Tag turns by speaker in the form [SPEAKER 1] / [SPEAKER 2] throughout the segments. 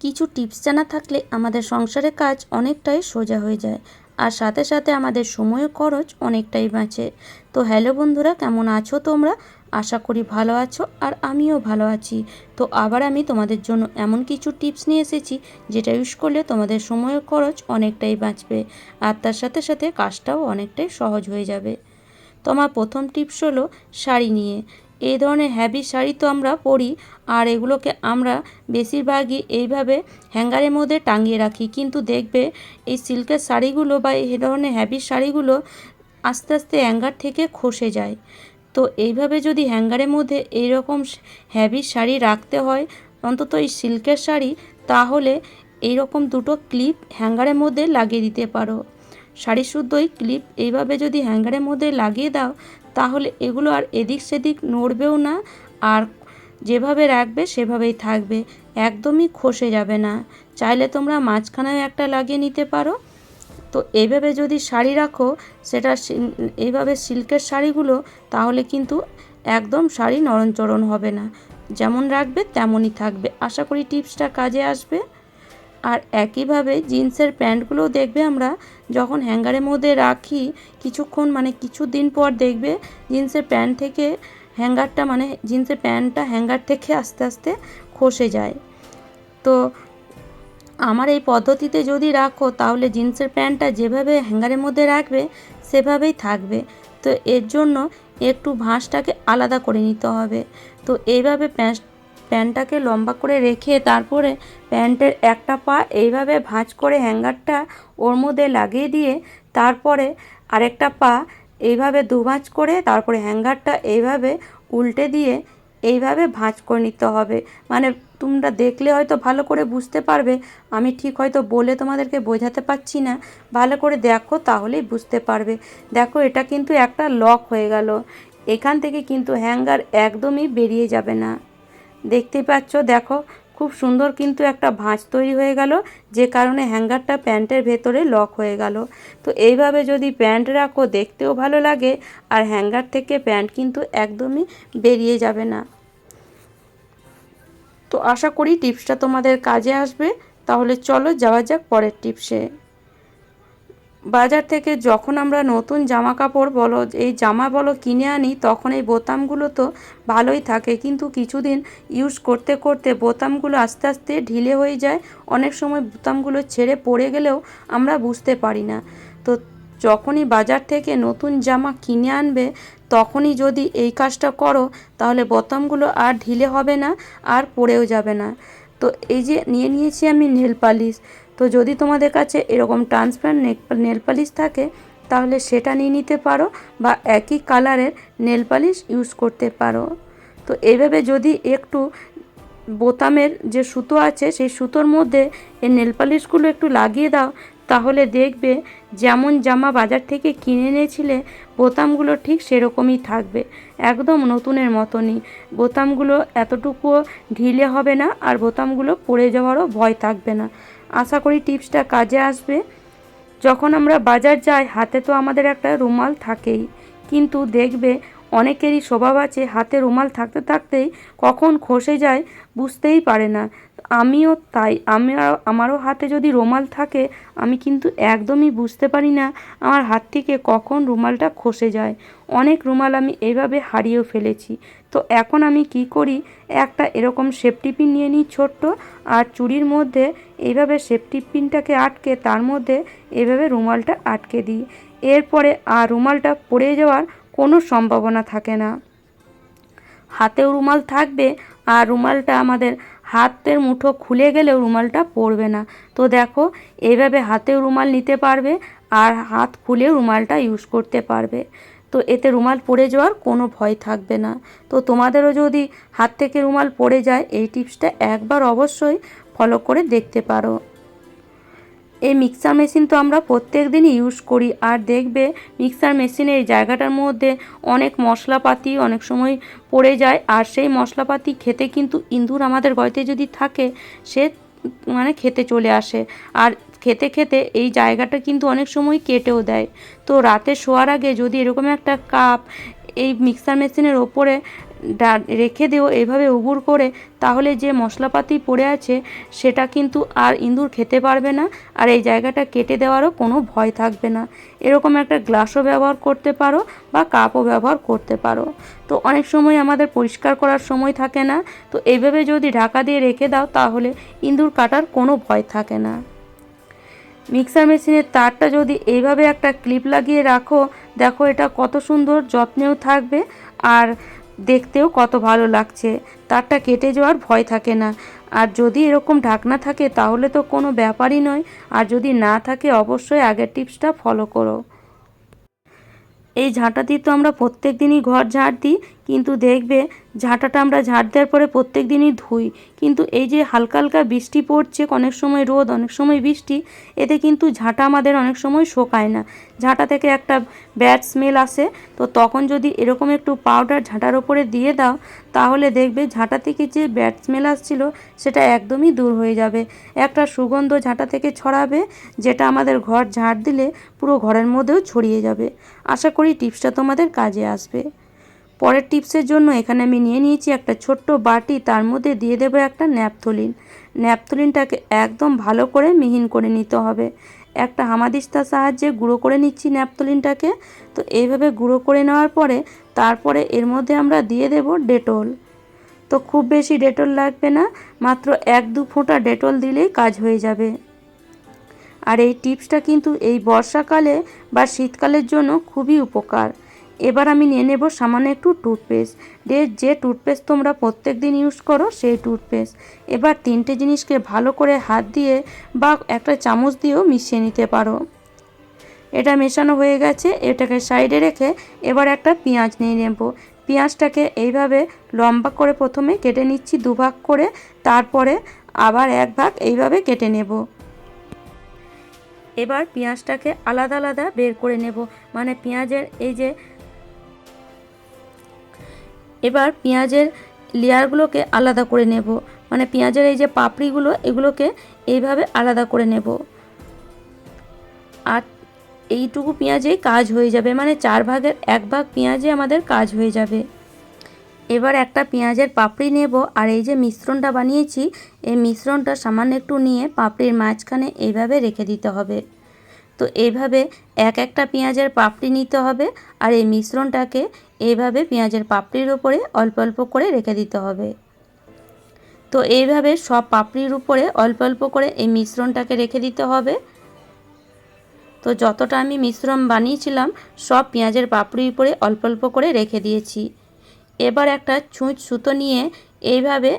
[SPEAKER 1] কিছু টিপস জানা থাকলে আমাদের সংসারের কাজ অনেকটাই সোজা হয়ে যায়। আর সাথে সাথে আমাদের সময় খরচ অনেকটাই বাঁচে। তো হ্যালো বন্ধুরা, কেমন আছো তোমরা? আশা করি ভালো আছো আর আমিও ভালো আছি। তো আবার আমি তোমাদের জন্য এমন কিছু টিপস নিয়ে এসেছি যেটা ইউজ করলে তোমাদের সময় খরচ অনেকটাই বাঁচবে আর তার সাথে সাথে কাজটাও অনেকটাই সহজ হয়ে যাবে। তো আমার প্রথম টিপস হলো শাড়ি নিয়ে। এই ধরনের হ্যাভি শাড়ি তো আমরা পরি, আর এগুলোকে আমরা বেশিরভাগই এইভাবে হ্যাঙ্গারের মধ্যে টাঙিয়ে রাখি। কিন্তু দেখবে এই সিল্কের শাড়িগুলো বা এই ধরনের হ্যাভি শাড়িগুলো আস্তে আস্তে হ্যাঙ্গার থেকে খসে যায়। তো এইভাবে যদি হ্যাঙ্গারের মধ্যে এইরকম হ্যাভি শাড়ি রাখতে হয়, অন্তত এই সিল্কের শাড়ি, তাহলে এইরকম দুটো ক্লিপ হ্যাঙ্গারের মধ্যে লাগিয়ে দিতে পারো। শাড়ি শুদ্ধই ক্লিপ এইভাবে যদি হ্যাঙ্গারের মধ্যে লাগিয়ে দাও তাহলে এগুলো আর এদিক সেদিক নড়বেও না, আর যেভাবে রাখবে সেভাবেই থাকবে, একদমই খসে যাবে না। চাইলে তোমরা মাঝখানেও একটা লাগিয়ে নিতে পারো। তো এইভাবে যদি শাড়ি রাখো, সেটা এইভাবে সিল্কের শাড়িগুলো, তাহলে কিন্তু একদম শাড়ি নরমচরণ হবে না। যেমন রাখবে তেমনই থাকবে। আশা করি টিপসটা কাজে আসবে। আর একইভাবে জিন্সের প্যান্টগুলোও দেখবে আমরা যখন হ্যাঙ্গারের মধ্যে রাখি, কিছুক্ষণ মানে কিছু দিন পর দেখবে জিন্সের প্যান্ট থেকে হ্যাঙ্গারটা মানে জিন্সের প্যান্টটা হ্যাঙ্গার থেকে আস্তে আস্তে খসে যায়। তো আমার এই পদ্ধতিতে যদি রাখো, তাহলে জিন্সের প্যান্টটা যেভাবে হ্যাঙ্গারের মধ্যে রাখবে, সেভাবেই থাকবে। তো এর জন্য একটু ভাঁজটাকে আলাদা করে নিতে হবে। তো এইভাবে প্যান্ট প্যান্টটাকে লম্বা করে রেখে তারপরে প্যান্টের একটা পা এইভাবে ভাঁজ করে হ্যাঙ্গারটা ওর মধ্যে লাগিয়ে দিয়ে তারপরে আরেকটা পা এইভাবে দুভাঁজ করে তারপরে হ্যাঙ্গারটা এইভাবে উল্টে দিয়ে এইভাবে ভাঁজ করে নিতে হবে। মানে তোমরা দেখলে হয়তো ভালো করে বুঝতে পারবে। আমি ঠিক হয়তো বলে তোমাদেরকে বোঝাতে পারছি না। ভালো করে দেখো তাহলেই বুঝতে পারবে। দেখো এটা কিন্তু একটা লক হয়ে গেল। এখান থেকে কিন্তু হ্যাঙ্গার একদমই বেরিয়ে যাবে না। দেখতেই পাচ্ছ, দেখো, খুব সুন্দর কিন্তু একটা ভাঁজ তৈরি হয়ে গেল, যে কারণে হ্যাঙ্গারটা প্যান্টের ভেতরে লক হয়ে গেল। তো এইভাবে যদি প্যান্ট রাখো, দেখতেও ভালো লাগে, আর হ্যাঙ্গার থেকে প্যান্ট কিন্তু একদমই বেরিয়ে যাবে না। তো আশা করি টিপসটা তোমাদের কাজে আসবে। তাহলে চলো যাওয়া যাক পরের টিপসে। বাজার থেকে যখন আমরা নতুন জামা কাপড় বলো, এই জামা বলো কিনে আনি, তখন এই বোতামগুলো তো ভালোই থাকে। কিন্তু কিছুদিন ইউজ করতে করতে বোতামগুলো আস্তে আস্তে ঢিলে হয়ে যায়। অনেক সময় বোতামগুলো ছেড়ে পড়ে গেলেও আমরা বুঝতে পারি না। তো যখনই বাজার থেকে নতুন জামা কিনে আনবে, তখনই যদি এই কাজটা করো, তাহলে বোতামগুলো আর ঢিলে হবে না, আর পড়েও যাবে না। তো এই যে নিয়ে নিয়েছি আমি নেল পালিশ তো যদি তোমাদের কাছে এরকম ট্রান্সপারেন্ট নেল পালিশ থাকে, তাহলে সেটা নিয়ে নিতে পারো বা একই কালারের নেল পালিশ ইউজ করতে পারো। তো এইভাবে যদি একটু বোতামের যে সুতো আছে, সেই সুতোর মধ্যে এই নেল পালিশগুলো একটু লাগিয়ে দাও, তাহলে দেখবে যেমন জামা বাজার থেকে কিনে এনেছিলে, বোতামগুলো ঠিক সেরকমই থাকবে। একদম নতুনের মতনই। বোতামগুলো এতটুকুও ঢিলে হবে না, আর বোতামগুলো পড়ে যাওয়ারও ভয় থাকবে না। আশা করি টিপসটা কাজে আসবে। যখন আমরা বাজার যাই, হাতে তো আমাদের একটা রুমাল থাকেই। কিন্তু দেখবে অনেকেরই স্বভাব আছে হাতে রুমাল থাকতে থাকতেই কখন খসে যায় বুঝতেই পারে না। আমিও তাই, আমি আমারও হাতে যদি রুমাল থাকে, আমি কিন্তু একদমই বুঝতে পারি না আমার হাত থেকে কখন রুমালটা খসে যায়। অনেক রুমাল আমি এইভাবে হারিয়েও ফেলেছি। তো এখন আমি কি করি? একটা এরকম সেফটি পিন নিয়ে নিই ছোট্ট আর চুড়ির মধ্যে এইভাবে সেফটি পিনটাকে আটকে, তার মধ্যে এভাবে রুমালটা আটকে দিই। এরপরে আর রুমালটা পড়ে যাওয়ার কোনো সম্ভাবনা থাকে না। হাতেও রুমাল থাকবে আর রুমালটা আমাদের হাতের মুঠো খুলে গেলেও রুমালটা পড়বে না। তো দেখো এইভাবে হাতেও রুমাল নিতে পারবে আর হাত খুলে রুমালটা ইউজ করতে পারবে। তো এতে রুমাল পড়ে যাওয়ার কোনো ভয় থাকবে না। তো তোমাদেরও যদি হাত থেকে রুমাল পড়ে যায়, এই টিপসটা একবার অবশ্যই ফলো করে দেখতে পারো। এই মিক্সার মেশিন তো আমরা প্রত্যেক দিনই ইউজ করি। আর দেখবে মিক্সার মেশিনের এই জায়গাটার মধ্যে অনেক মশলাপাতি অনেক সময় পড়ে যায়। আর সেই মশলাপাতি খেতে কিন্তু ইঁদুর আমাদের গয়তে যদি থাকে, সে মানে খেতে চলে আসে। আর খেতে খেতে এই জায়গাটা কিন্তু অনেক সময় কেটেও দেয়। তো রাতে শোয়ার আগে যদি এরকম একটা কাপ এই মিক্সার মেশিনের ওপরে রেখে দিও এইভাবে উবুর করে, তাহলে যে মশলাপাতি পড়ে আছে, সেটা কিন্তু আর ইঁদুর খেতে পারবে না, আর এই জায়গাটা কেটে দেওয়ারও কোনো ভয় থাকবে না। এরকম একটা গ্লাসও ব্যবহার করতে পারো বা কাপও ব্যবহার করতে পারো। তো অনেক সময় আমাদের পরিষ্কার করার সময় থাকে না, তো এইভাবে যদি ঢাকা দিয়ে রেখে দাও, তাহলে ইঁদুর কাটার কোনো ভয় থাকে না। মিক্সার মেশিনের তারটা যদি এইভাবে একটা ক্লিপ লাগিয়ে রাখো, দেখো এটা কত সুন্দর, যত্নেও থাকবে, আর দেখতেও কত ভালো লাগছে। তারটা কেটে যাওয়ার ভয় থাকে না। আর যদি এরকম ঢাকনা থাকে, তাহলে তো কোনো ব্যাপারই নয়। আর যদি না থাকে, অবশ্যই আগের টিপসটা ফলো করো। এই ঝাঁটা দিয়ে তো আমরা প্রত্যেক দিনই ঘর ঝাঁট দিই। কিন্তু দেখবে ঝাঁটাটা আমরা ঝাঁট দেওয়ার পরে প্রত্যেক দিনই ধুই। কিন্তু এই যে হালকা হালকা বৃষ্টি পড়ছে, অনেক সময় রোদ, অনেক সময় বৃষ্টি, এতে কিন্তু ঝাঁটা আমাদের অনেক সময় শোকায় না। ঝাঁটা থেকে একটা ব্যাড স্মেল আসে। তো তখন যদি এরকম একটু পাউডার ঝাঁটার ওপরে দিয়ে দাও, তাহলে দেখবে ঝাঁটা থেকে যে ব্যাড স্মেল আসছিল, সেটা একদমই দূর হয়ে যাবে। একটা সুগন্ধ ঝাঁটা থেকে ছড়াবে, যেটা আমাদের ঘর ঝাঁট দিলে পুরো ঘরের মধ্যেও ছড়িয়ে যাবে। আশা করি টিপসটা তোমাদের কাজে আসবে। পরের টিপসের জন্য এখানে আমি নিয়ে নিয়েছি একটা ছোট্ট বাটি, তার মধ্যে দিয়ে দেবো একটা ন্যাপথলিন। ন্যাপথলিনটাকে একদম ভালো করে মিহিন করে নিতে হবে। একটা হামাদিস্তার সাহায্যে গুঁড়ো করে নিচ্ছি ন্যাপথলিনটাকে। তো এইভাবে গুঁড়ো করে নেওয়ার পরে তারপরে এর মধ্যে আমরা দিয়ে দেব ডেটল। তো খুব বেশি ডেটল লাগবে না, মাত্র এক দু ফোঁটা ডেটল দিলেই কাজ হয়ে যাবে। আর এই টিপসটা কিন্তু এই বর্ষাকালে বা শীতকালের জন্য খুবই উপকার। এবার আমি নিয়ে নেব সামান্য একটু টুথপেস্ট যে যে টুথপেস্ট তোমরা প্রত্যেক দিন ইউজ করো, সেই টুথপেস্ট এবার তিনটে জিনিসকে ভালো করে হাত দিয়ে বা একটা চামচ দিয়েও মিশিয়ে নিতে পারো। এটা মেশানো হয়ে গেছে, এটাকে সাইডে রেখে এবার একটা পেঁয়াজ নিয়ে নেব। পেঁয়াজটাকে এইভাবে লম্বা করে প্রথমে কেটে নিচ্ছি দুভাগ করে, তারপরে আবার এক ভাগ এইভাবে কেটে নেব। এবার পেঁয়াজটাকে আলাদা আলাদা বের করে নেব। মানে পেঁয়াজের এই যে এবার পেঁয়াজের লেয়ারগুলোকে আলাদা করে নেব। মানে পেঁয়াজের এই যে পাপড়িগুলো, এগুলোকে এইভাবে আলাদা করে নেব। আর এইটুকু পেঁয়াজেই কাজ হয়ে যাবে। মানে চার ভাগের এক ভাগ পেঁয়াজে আমাদের কাজ হয়ে যাবে। এবার একটা পেঁয়াজের পাপড়ি নেব আর এই যে মিশ্রণটা বানিয়েছি, এই মিশ্রণটা সামান্য একটু নিয়ে পাপড়ির মাঝখানে এইভাবে রেখে দিতে হবে। তো এইভাবে এক একটা পেঁয়াজের পাপড়ি নিতে হবে আর এই মিশ্রণটাকে এইভাবে পেঁয়াজের পাপড়ির উপরে অল্প অল্প করে রেখে দিতে হবে। তো এইভাবে সব পাপড়ির উপরে অল্প অল্প করে এই মিশ্রণটাকে রেখে দিতে হবে। তো যতটা আমি মিশ্রণ বানিয়েছিলাম, সব পেঁয়াজের পাপড়ির উপরে অল্প অল্প করে রেখে দিয়েছি। এবার একটা ছুঁচ সুতো নিয়ে এইভাবে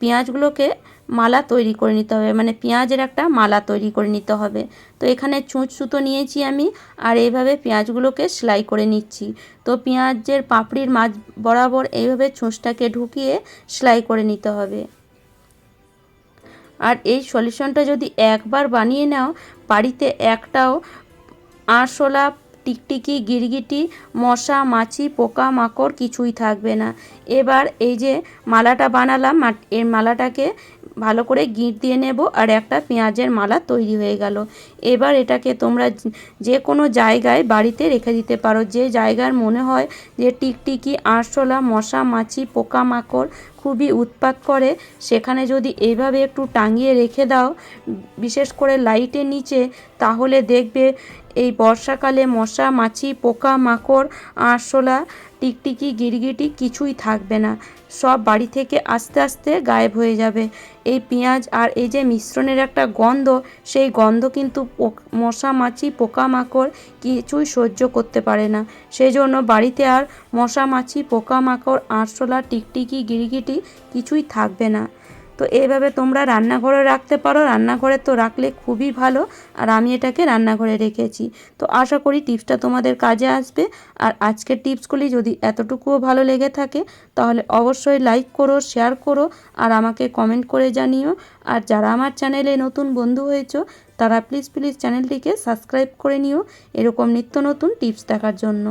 [SPEAKER 1] পেঁয়াজগুলোকে মালা তৈরি করে নিতে হবে মানে পেঁয়াজের একটা মালা তৈরি করে নিতে হবে। তো এখানে ছুঁচ সুতো নিয়েছি আমি, আর এইভাবে পেঁয়াজগুলোকে সেলাই করে নিচ্ছি। তো পেঁয়াজের পাপড়ির মাঝ বরাবর এইভাবে ছুঁচটাকে ঢুকিয়ে সেলাই করে নিতে হবে। আর এই সলিউশনটা যদি একবার বানিয়ে নাও, বাড়িতে একটাও আরশোলা, টিকটিকি, গিরগিটি, মশা, মাছি, পোকা, মাকড় কিছুই থাকবে না। এবার এই যে মালাটা বানালাম এর মালাটাকে ভালো করে গিঁট দিয়ে নেব আর একটা পেঁয়াজের মালা তৈরি হয়ে গেল। এবার এটাকে তোমরা যে কোনো জায়গায় বাড়িতে রেখে দিতে পারো। যে জায়গার মনে হয় যে টিকটিকি, আরশোলা, মশা মাছি পোকামাকড় খুবই উৎপাত করে, সেখানে যদি এইভাবে একটু টাঙিয়ে রেখে দাও, বিশেষ করে লাইটের নিচে, তাহলে দেখবে এই বর্ষাকালে মশা মাছি, পোকা মাকড়, আরশোলা, টিকটিকি, গিরগিটি কিছুই থাকবে না। সব বাড়ি থেকে আস্তে আস্তে গায়েব হয়ে যাবে। এই পেঁয়াজ আর এই যে মিশ্রণের একটা গন্ধ, সেই গন্ধ কিন্তু মশা মাছি, পোকামাকড় কিছুই সহ্য করতে পারে না। সেই জন্য বাড়িতে আর মশা মাছি, পোকামাকড়, আরশোলা, টিকটিকি, গিরগিটি কিছুই থাকবে না। তো এইভাবে তোমরা রান্নাঘরে রাখতে পারো। রান্নাঘরে তো রাখলে খুবই ভালো। আর আমি এটাকে রান্নাঘরে রেখেছি। তো আশা করি টিপসটা তোমাদের কাজে আসবে। আর আজকের টিপসগুলি যদি এতটুকুও ভালো লেগে থাকে, তাহলে অবশ্যই লাইক করো, শেয়ার করো, আর আমাকে কমেন্ট করে জানিও। আর যারা আমার চ্যানেলে নতুন বন্ধু হয়েছো, তারা প্লিজ প্লিজ চ্যানেলটিকে সাবস্ক্রাইব করে নিও। এরকম নিত্য নতুন টিপস দেখার জন্য।